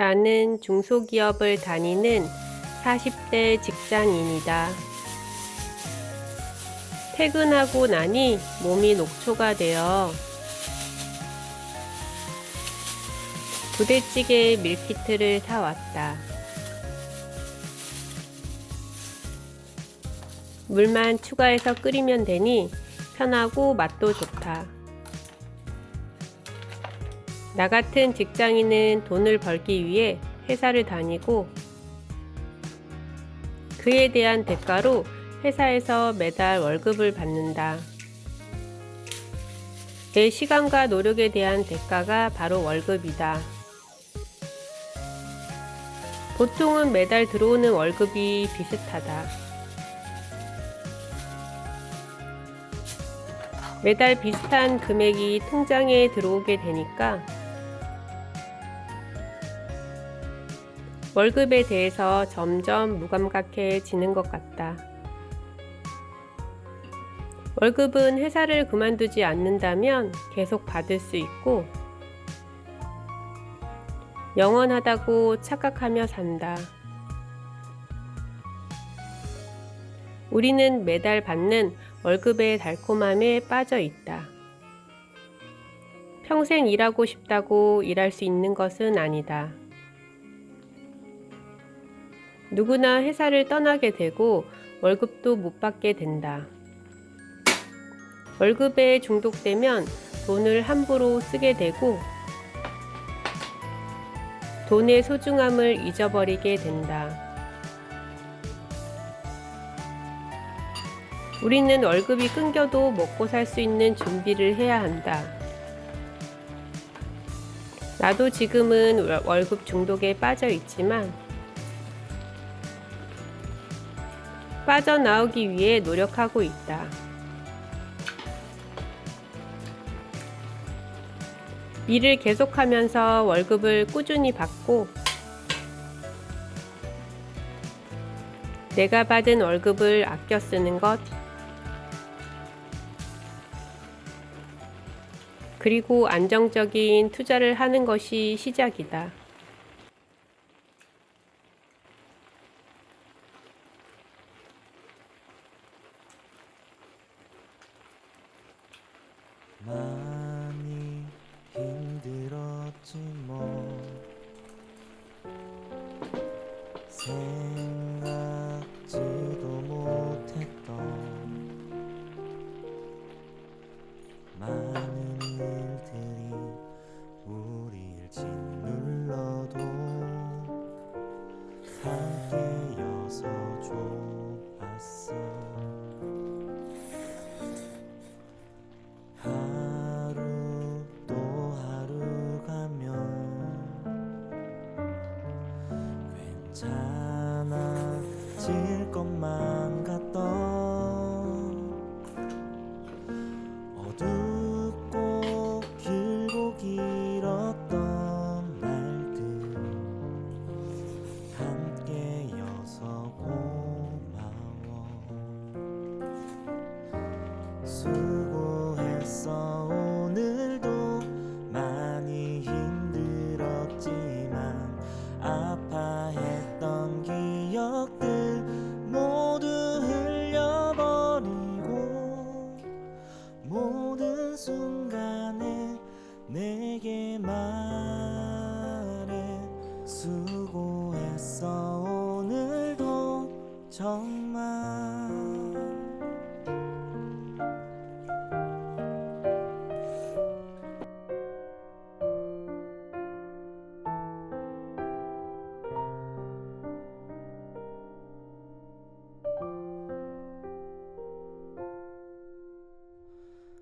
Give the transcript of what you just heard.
나는 중소기업을 다니는 40대 직장인이다. 퇴근하고 나니 몸이 녹초가 되어 부대찌개 밀키트를 사왔다. 물만 추가해서 끓이면 되니 편하고 맛도 좋다. 나 같은 직장인은 돈을 벌기 위해 회사를 다니고 그에 대한 대가로 회사에서 매달 월급을 받는다. 내 시간과 노력에 대한 대가가 바로 월급이다. 보통은 매달 들어오는 월급이 비슷하다. 매달 비슷한 금액이 통장에 들어오게 되니까 월급에 대해서 점점 무감각해지는 것 같다. 월급은 회사를 그만두지 않는다면 계속 받을 수 있고, 영원하다고 착각하며 산다. 우리는 매달 받는 월급의 달콤함에 빠져 있다. 평생 일하고 싶다고 일할 수 있는 것은 아니다. 누구나 회사를 떠나게 되고 월급도 못 받게 된다. 월급에 중독되면 돈을 함부로 쓰게 되고 돈의 소중함을 잊어버리게 된다. 우리는 월급이 끊겨도 먹고 살 수 있는 준비를 해야 한다. 나도 지금은 월- 월급 중독에 빠져 있지만 빠져나오기 위해 노력하고 있다. 일을 계속하면서 월급을 꾸준히 받고 내가 받은 월급을 아껴 쓰는 것 그리고 안정적인 투자를 하는 것이 시작이다. 많이 괜찮아질 수고했어. 오늘도 정말